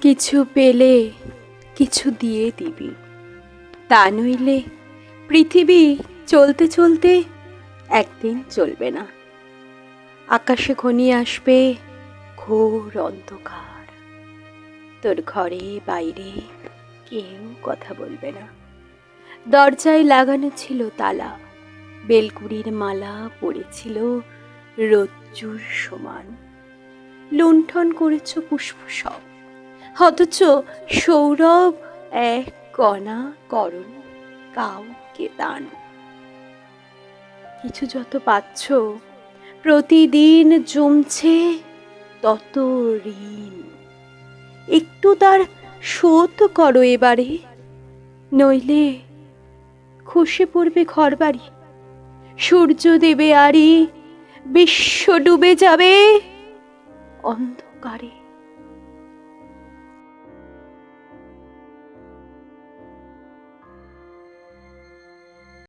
কিছু পেলে কিছু দিয়ে দিবি। তা নইলে পৃথিবী চলতে চলতে একদিন চলবে না। আকাশে ঘনিয়ে আসবে ঘোর অন্ধকার। তোর ঘরে বাইরে কেউ কথা বলবে না। দরজায় লাগানো ছিল তালা। বেলকুড়ির মালা পড়েছিল রজ্জুর সমান। লুণ্ঠন করেছ পুষ্প সব। অথচ সৌরভ এক কণা করণ কাউকে দান। কিছু যত পাচ্ছ, প্রতিদিন জমছে তত ঋণ। একটু তার শোধ করো এবারে, নইলে খসে পড়বে ঘরবাড়ি। সূর্য দেবে আরি, বিশ্ব ডুবে যাবে অন্ধকারে।